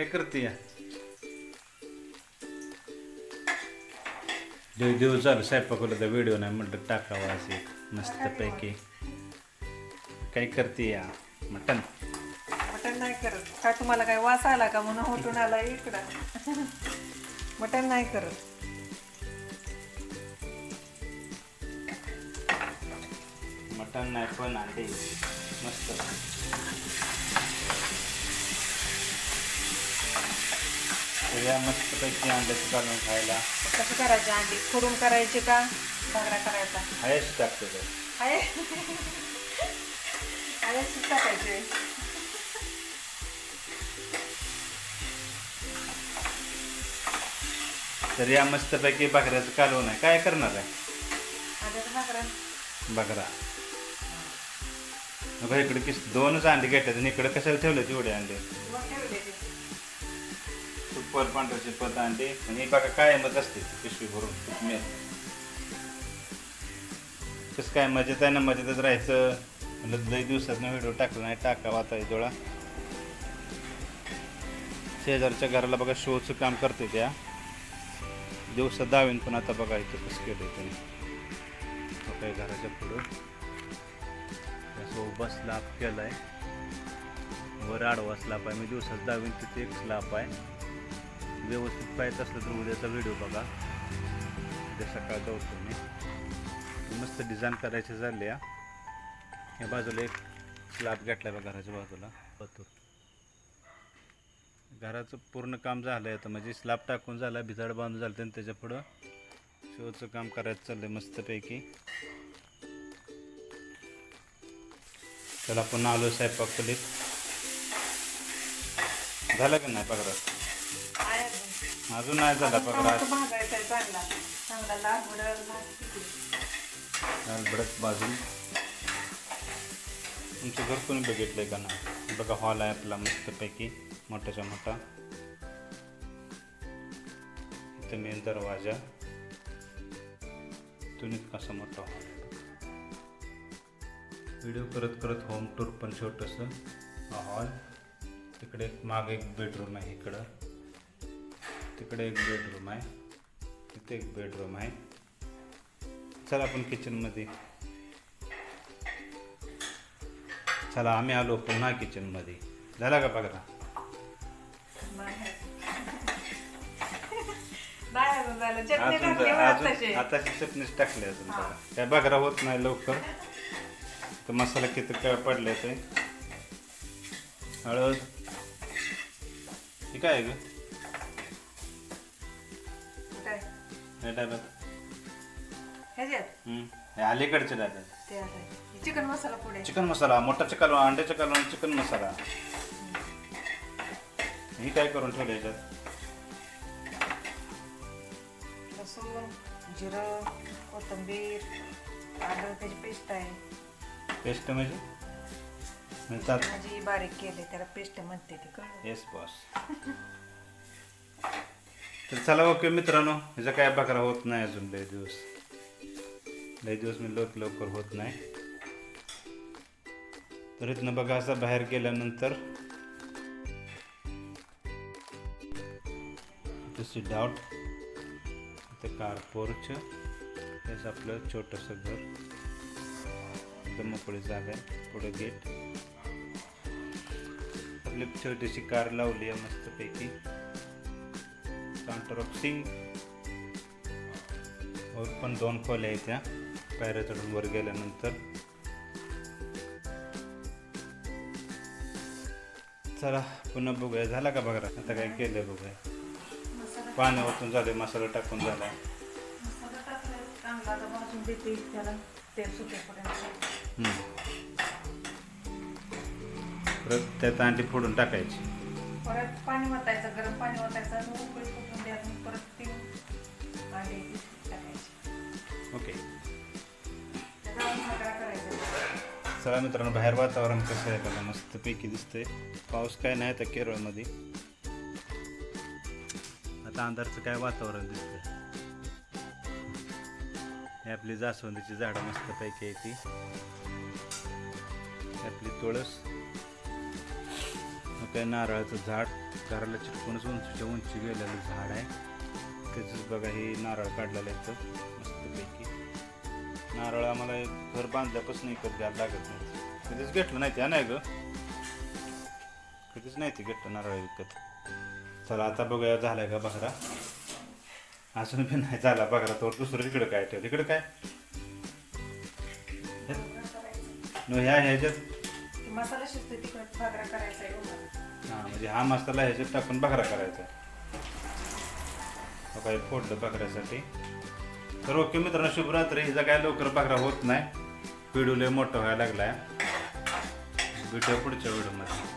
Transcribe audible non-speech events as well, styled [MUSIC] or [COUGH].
काय करते या? देव दिवस झालं स्वयंपाकला तर व्हिडिओ नाही म्हटलं टाकावा असे मस्तपैकी काय करते या? मटन मटण नाही करत. काय तुम्हाला काय वास आला का म्हणून होटून आला इकडं? मटण नाही करत. मटन नाही पण अंडे. मस्त. या मस्तपैकी अंड्याचं काढून खायला. कसं करायचे अंडी? फोडून करायचे का? भागरा करायचा? हायच टाकतो तर आहे टाकायचे. तर या मस्तपैकी बकऱ्याचं कालवण आहे. काय करणार आहे? अंड्याचं भाकरा. बकरा बघा इकडे किस दोनच अंडे घेतात आणि इकडे कशाला ठेवले तेवढे अंडे? ते. पर पांढरे शिपत आणते आणि बघा कायमच असते ती पिशवी भरून मेल कसं काय मजेत आहे ना मजेतच राहायचं. म्हणलं लई दिवसात व्हिडिओ टाकला नाही टाका वाचा डोळा. शेजारच्या घराला बघा शोचं काम करते त्या. दिवसात दावीन पण आता बघायचं कसं केलं त्यांनी. काय घराच्या पुढं. असं उभा स्लाप केला आहे वर आडवा स्लाप आहे. मी दिवसात दावीन तिथे एक स्लाप आहे. व्यवस्थित पाहिजे असलं तर उद्याचा व्हिडिओ बघा. उद्या सकाळचा होतो मी. मस्त डिझाईन करायचे झाले या बाजूला एक स्लॅब घेतला बघा घराच्या बाजूला. पतूर घराचं पूर्ण काम झालं आहे आता. म्हणजे स्लॅब टाकून झाला भिजाड बांधून झालं आणि त्याच्या पुढं शोचं काम करायचं चाललंय मस्तपैकी. चला पुन्हा आलो स्वयंपाक खोलीत झालं का नाही पकडा आहे अजून. नाही झाला अजून पकडा टोमॅटो भाजायचा आहे चांगला. चांगला लाल बुडाळ भाजते. लाल भडक तुमचं घर कोणी बघितलंय का ना बघा हॉल आहे आपला मस्तपैकी मोठाच्या मोठा. इथं मेन दरवाजा. तुम्ही कसा मोठा हॉल व्हिडिओ करत करत होम टूर पण छोटंसं. हॉल तिकडे एक माग एक बेडरूम आहे इकडं. तिकडे एक बेडरूम आहे. तिथे एक बेडरूम आहे. चला आपण किचनमध्ये चला आम्ही आलो पुन्हा किचनमध्ये झाला का बघा अजून. आताची चटणीच टाकली अजून बघा. काय बघा होत नाही लवकर. तर मसाला किती काय पडले ते. हळद. काय आहे ग? हे डब्यात ह्याच्यात? हम्म. हे अलीकडच्या डब्यात ते आता. चिकन मसाला पुढे. चिकन मसाला मोठा चिकन अंड्याच्या कालवण चिकन मसाला. ही काय करून ठेवलं याच्यात? लसूण जिरं कोथिंबीर आलं त्याची पेस्ट आहे. पेस्ट म्हणजे? बारीक केली त्याला पेस्ट म्हणते ती कळलं? येस बॉस [LAUGHS] तर चला ओके मित्रांनो ह्याचा काय बकरा होत नाही अजून लय दिवस. लय दिवस मी लवकर लवकर होत नाही. तर इथनं बघा असं बाहेर गेल्यानंतर. सिट आउट इथं कार पोर्च. हेच आपलं छोटंसं घर. एकदम मोकळी जागा आहे पुढे गेट. आपली छोटीशी कार लावली आहे मस्तपैकी. काउंटर सिंग वर पण दोन खोल्या आहेत त्या पायऱ्या चढून वर गेल्यानंतर. चला पुन्हा बघूया. झाला का बघा? आता काय केलं बघूया. पाण्यावरतून पाणी झाले मसाला टाकून झाला. परत त्यात अंडी फोडून टाकायची. परत पाणी ओतायचं गरम पाणी ओतायचं आणि उकळी फुटून द्यायचं परत ती टाकायची. ओके. चला मित्रांनो बाहेर वातावरण कसं आहे बघा मस्तपैकी दिसतंय. पाऊस काय नाही तर केरळमध्ये. आता अंधारचं काय वातावरण दिसतंय? ही आपली जास्वंदीची झाडं मस्तपैकी आहे ती. आपली तुळस. काय नारळाचं झाड घराला चिटकूनच उंचीच्या उंची गेलेलं झाड आहे. त्याचंच बघा हे नारळ काढलेलं आहे मस्तपैकी. नारळ आम्हाला घर बांधल्यापासून इकत द्यायला लागत नाही. कधीच घेतलं नाही त्या नाही ग? कधीच नाही ते घेतलं नारळ विकत. चला आता बघूया झालाय का बघरा अजून बी नाही झाला बघरा तर दुसरं इकडं काय ठेवलं इकडं काय? ह्या ह्याच्यात मसाला शिजतो तिकडं. भाकरा करायचा आहे हो हां म्हणजे हा मसाला ह्याच्यात टाकून बकरा करायचा. हो काय फोडलं बकऱ्यासाठी तर ओके मित्रांनो शुभरात्री. हिचा काय लवकर बकरा होत नाही. व्हिडिओ लय मोठा व्हायला लागलाय. भेटूया पुढच्या व्हिडिओमध्ये.